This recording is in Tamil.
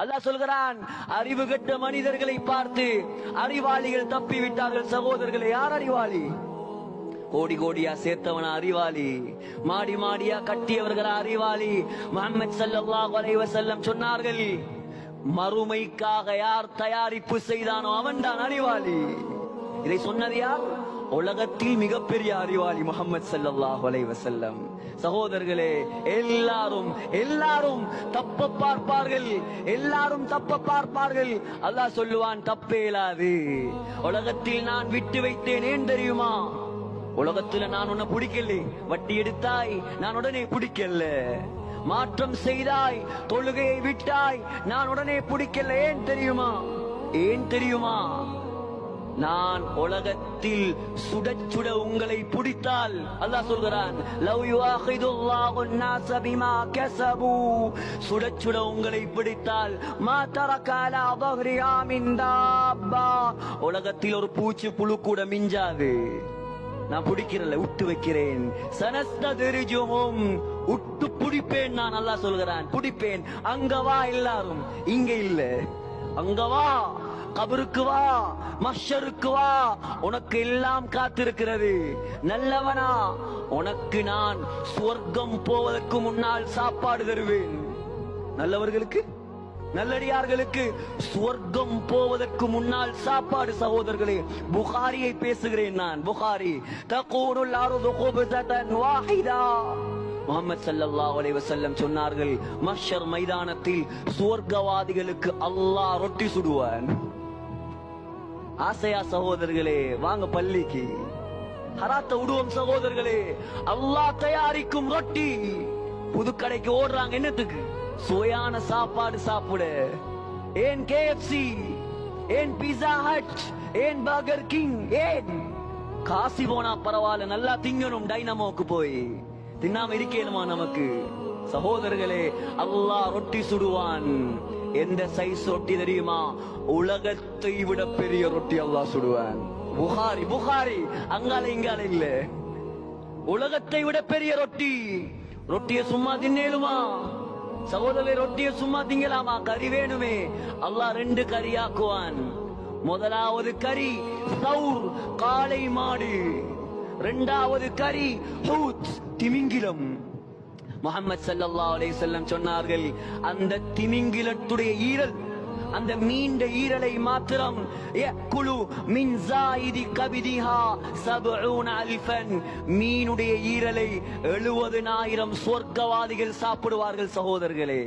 அல்லாஹ் சொல்கிறான் அறிவு கெட்ட மனிதர்களை பார்த்து அறிவாளிகள் தப்பி விட்டார்கள் சகோதரர்களை யார் அறிவாளி? கோடி கோடியா சேர்த்தவன அறிவாளி. மாடி மாடியா கட்டியவர்கள் அறிவாளி. முகமது சல்லாஹ் அலைஹி செல்லம் சொன்னார்கள் மறுமைக்காக யார் தயாரிப்பு செய்தானோ அவன்தான் அறிவாளி. இதை சொன்னது யார் உலகத்தில் மிகப்பெரிய அறிவாளி முகமது சல்லாஹ் அலைஹி சகோதரர்களே எல்லாரும் எல்லாரும் தப்ப பார்ப்பார்கள். எல்லாரும் தப்ப பார்ப்பார்கள். அல்லாஹ் சொல்லுவான் தப்பே இயலாது உலகத்தில் நான் விட்டு வைத்தேன். ஏன் தெரியுமா? உலகத்துல நான் உன்னை பிடிக்கல. வட்டி எடுத்தாய். நான் உடனே பிடிக்கல. மாற்றம் செய்தாய். தொழுகையை விட்டாய். நான் உடனே பிடிக்கல. ஏன் தெரியுமா? ஏன் தெரியுமா? நான் உலகத்தில் சுட சுட உங்களை பிடித்தால் அல்லாஹ் சொல்கிறான் லவ் யுவாஹிதுல்லாஹு அன்-நாஸ பிமா கஸபு சுட சுட உங்களை பிடித்தால் மா தரகால அபஹ்ரிஹா மின் தாப்பா. உலகத்தில் ஒரு பூச்சி புழு கூட மிஞ்சாது. நான் பிடிக்கிறல விட்டு வைக்கிறேன். சனஸ்த சனஸ்தரிஜுஹும் உட்டு பிடிப்பேன் நான் அல்லாஹ் சொல்கிறான். பிடிப்பேன். அங்கவா எல்லாரும். இங்க இல்ல. அங்கவா கபருக்கு வா மஷருக்கு வா உனக்கு எல்லாம் காத்திருக்கிறது. நல்லவனா உனக்கு நான் சுவர்க்கம் போவதற்கு முன்னால் சாப்பாடு தருவேன். நல்லவர்களுக்கு நல்லடியார்களுக்கு சுவர்க்கம் போவதற்கு முன்னால் சாப்பாடு சகோதரர்களே புகாரியை பேசுகிறேன் நான் புகாரி. தகூனுல் அருது குப்ததன் வாஹிதா. முகமது ஸல்லல்லாஹு அலைஹி சொன்னார்கள் மஷர் மைதானத்தில் சுவர்க்கவாதிகளுக்கு அல்லாஹ் ரொட்டி சுடுவான். ஆசையா சகோதரர்களே வாங்க பள்ளிக்கு. ஹராத்த விடுவோம் சகோதரர்களே அல்லாஹ் தயாரிக்கும் ரொட்டி. புதுக்கடைக்கு ஓடுறாங்க என்னத்துக்கு? சுவையான சாப்பாடு சாப்பிட. ஏன் கேஎஃப்சி? ஏன் பீஸா ஹட் ஏன் பர்கர் கிங் ஏன்? காசி போனா பரவாயில்ல நல்லா திங்கணும் டைனமோக்கு போய். தின்னாம இருக்கேனுமா நமக்கு? சகோதரர்களே அல்லாஹ் ரொட்டி சுடுவான். எந்த சைஸ் ரொட்டி தெரியுமா? உலகத்தை விட பெரிய ரொட்டி அல்லாஹ் சுடுவான். புகாரி புகாரி. அங்கால இங்கால இல்ல. உலகத்தை விட பெரிய ரொட்டி. ரொட்டிய சும்மா தின்னேலுமா? சகோதரே ரொட்டிய சும்மா திங்கலாமா? கறி வேணுமே. அல்லாஹ் ரெண்டு கறி ஆக்குவான். முதலாவது கறி சவுர் காளை மாடு. இரண்டாவது கறி ஹூத் திமிங்கிலம். முகமது சல்லா அலைஹி செல்லம் சொன்னார்கள் அந்த திமிங்கிலத்துடைய ஈரல் அந்த மீண்ட ஈரலை மாத்திரம் குழு மின் ஜாயிதி கபிதிஹா சபூன அல்ஃபன். மீனுடைய ஈரலை எழுபதுனாயிரம் சொர்க்கவாதிகள் சாப்பிடுவார்கள் சகோதரர்களே.